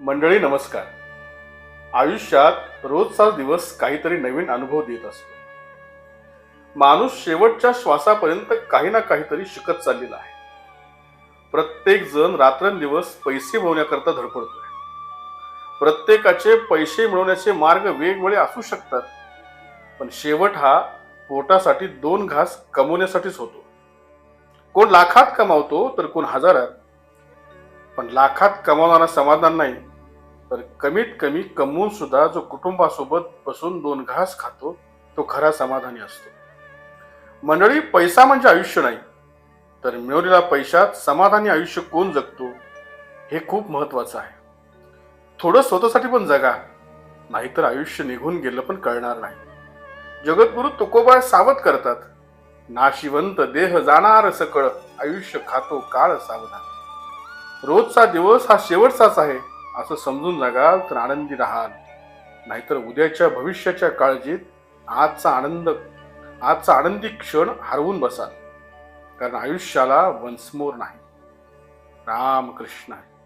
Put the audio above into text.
मंडळी नमस्कार. आयुष्यात रोजचा दिवस काहीतरी नवीन अनुभव देत असतो. माणूस शेवटच्या श्वासापर्यंत काही ना काहीतरी शिकत चाललेला आहे. प्रत्येक जण रात्रंदिवस पैसे मिळवण्याकरता धडपडतोय. प्रत्येकाचे पैसे मिळवण्याचे मार्ग वेगवेगळे असू शकतात पण शेवट हा पोटासाठी दोन घास कमवण्यासाठीच होतो. कोण लाखात कमावतो तर कोण हजारात. पण लाखात कमावणारा समाधान नाही. तर कमीत कमी कमवून सुद्धा जो कुटुंबासोबत बसून दोन घास खातो तो खरा समाधानी असतो. मंडळी पैसा म्हणजे आयुष्य नाही तर मिळवलेल्या पैशात समाधानी आयुष्य कोण जगतो हे खूप महत्वाचं आहे. थोडं स्वतःसाठी पण जगा नाहीतर आयुष्य निघून गेलं पण कळणार नाही. जगद्गुरु तुकोबाळ सावध करतात नाशिवंत देह जाणार सकळ आयुष्य खातो काळ सावधान. रोजचा दिवस हा शेवटचाच आहे. असं समजून जगाल तर आनंदी राहाल. नाहीतर उद्याच्या भविष्याच्या काळजीत आजचा आनंद आजचा आनंदी क्षण हरवून बसाल. कारण आयुष्याला वन्समोर नाही. राम कृष्ण आहे.